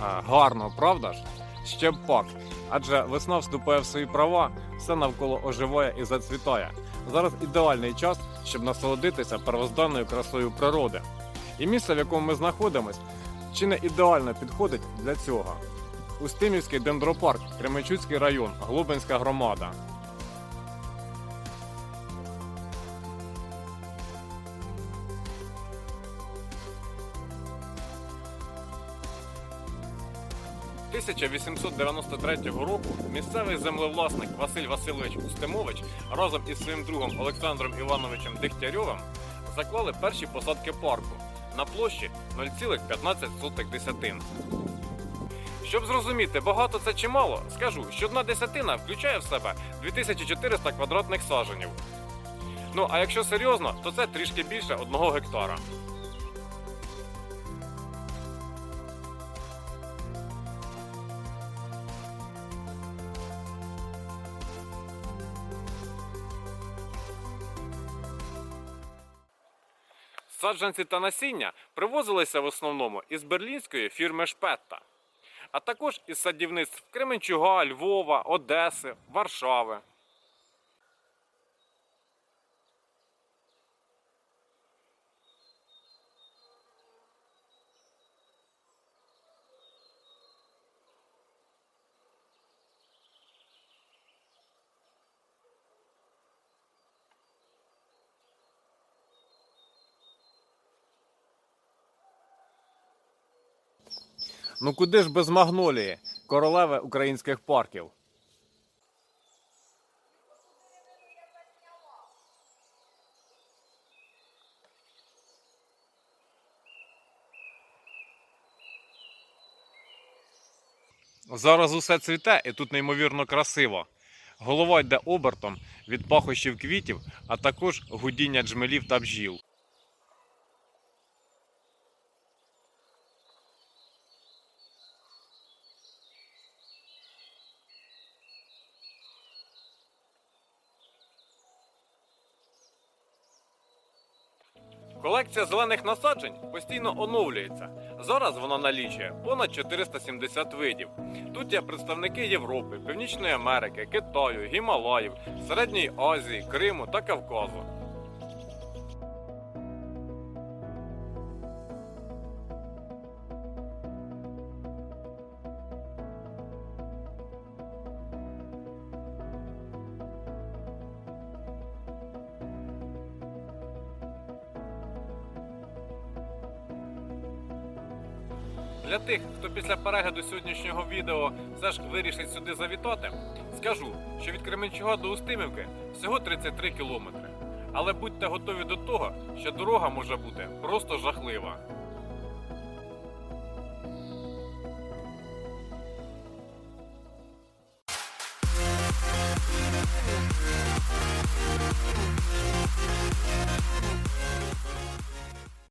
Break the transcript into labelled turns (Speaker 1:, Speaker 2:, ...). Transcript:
Speaker 1: А, гарно, правда ж? Ще б пак. Адже весна вступає в свої права, все навколо оживає і зацвітає. Зараз ідеальний час, щоб насолодитися первозданною красою природи. І місце, в якому ми знаходимось, чи не ідеально підходить для цього. Устимівський дендропарк, Кременчуцький район, Глубинська громада. – 1893 року місцевий землевласник Василь Васильович Устимович разом із своїм другом Олександром Івановичем Дегтярьовим заклали перші посадки парку на площі 0,15 десятин. Щоб зрозуміти, багато це чи мало, скажу, що одна десятина включає в себе 2400 квадратних саженів. Ну а якщо серйозно, то це трішки більше одного гектара. Саджанці та насіння привозилися в основному із берлінської фірми Шпетта, а також із садівництв Кременчуга, Львова, Одеси, Варшави. Ну куди ж без магнолії, королеви українських парків? Зараз усе цвіте і тут неймовірно красиво. Голова йде обертом від пахощів квітів, а також гудіння джмелів та бджіл. Колекція зелених насаджень постійно оновлюється. Зараз вона налічує понад 470 видів. Тут є представники Європи, Північної Америки, Китаю, Гімалаїв, Середньої Азії, Криму та Кавказу. Для тих, хто після перегляду сьогоднішнього відео все ж вирішить сюди завітати, скажу, що від Кременчуга до Устимівки всього 33 кілометри. Але будьте готові до того, що дорога може бути просто жахлива.